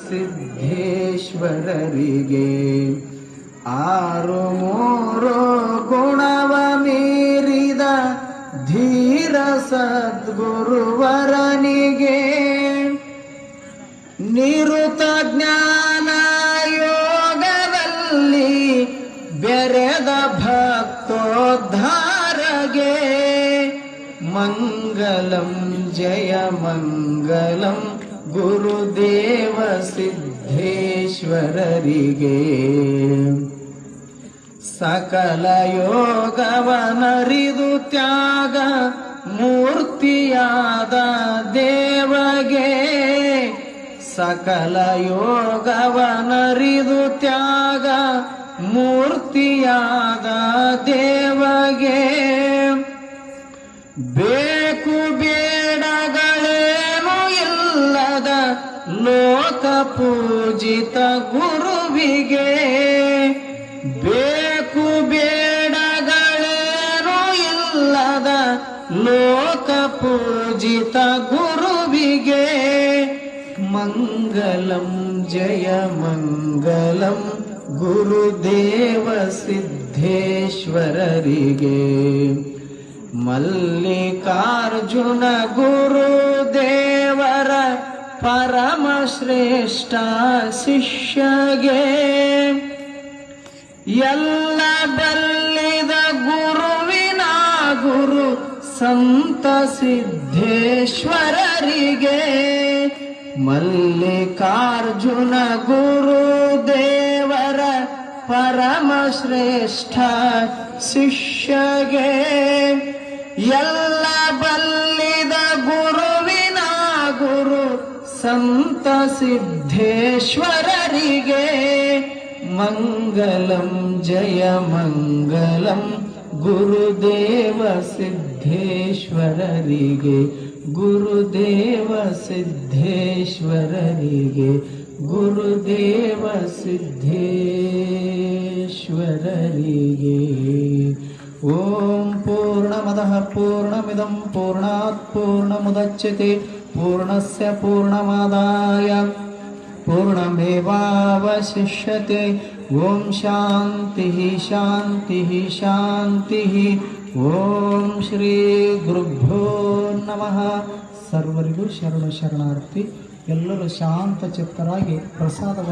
ಸಿದ್ಧೇಶ್ವರರಿಗೆ ಆರು ಮೂರು ಗುಣವ ಮೀರಿದ ಧೀರ ಸದ್ಗುರುವರನಿಗೆ. ನಿರುತ ಜ್ಞಾನ ಯೋಗದಲ್ಲಿ ಬೆರೆದ ಭಕ್ತೋದ್ಧಾರಗೆ ಮಂಗಲಂ ಜಯ ಮಂಗಲಂ. ಗುರುದೇವ ಸಿದ್ಧೇಶ್ವರರಿಗೆ ಸಕಲ ಯೋಗವನರಿದು ತ್ಯಾಗ ಮೂರ್ತಿಯಾದ ದೇವಗೆ. ಸಕಲ ಯೋಗವನರಿದು ತ್ಯಾಗ ಮೂರ್ತಿಯಾದ ದೇವಗೆ. ಬೇಕು ಲೋಕ ಪೂಜಿತ ಗುರುವಿಗೆ ಬೇಕು ಬೇಡಗಳೇನು ಇಲ್ಲದ ಲೋಕ ಪೂಜಿತ ಗುರುವಿಗೆ ಮಂಗಲಂ ಜಯ ಮಂಗಲಂ ಗುರುದೇವ ಸಿದ್ಧೇಶ್ವರರಿಗೆ ಮಲ್ಲಿಕಾರ್ಜುನ ಗುರುದೇವರ ಪರಮ ಶ್ರೇಷ್ಠ ಶಿಷ್ಯಗೆ ಎಲ್ಲ ಬಲ್ಲಿದ ಗುರುವಿನ ಗುರು ಸಂತ ಸಿದ್ಧೇಶ್ವರರಿಗೆ ಮಲ್ಲಿಕಾರ್ಜುನ ಗುರುದೇವರ ಪರಮ ಶ್ರೇಷ್ಠ ಶಿಷ್ಯಗೆ ಎಲ್ಲ ಬಲ್ಲಿದ ಸಂತ ಸಿದ್ಧೇಶ್ವರರಿಗೆ ಮಂಗಲಂ ಜಯ ಮಂಗಲಂ ಗುರುದೇವ ಸಿದ್ಧೇಶ್ವರರಿಗೆ ಗುರುದೇವ ಸಿದ್ಧೇಶ್ವರರಿಗೆ ಗುರುದೇವ ಸಿದ್ಧೇಶ್ವರರಿಗೆ ಓಂ ಪೂರ್ಣಮದಃ ಪೂರ್ಣಮಿದಂ ಪೂರ್ಣಾತ್ ಪೂರ್ಣಮುದಚ್ಯತೆ ಪೂರ್ಣಸ್ಯ ಪೂರ್ಣಮಾದಾಯ पूर्णमेवावशिष्यते ॐ शान्तिः शान्तिः शान्तिः ಓಂ ಶ್ರೀ ಗುರುಭ್ಯೋ ನಮಃ ಸರ್ವರಿಗೂ ಶರಣ ಶರಣಾರ್ಥಿ ಎಲ್ಲರೂ ಶಾಂತ ಚಿತ್ತರಾಗಿ ಪ್ರಸಾದ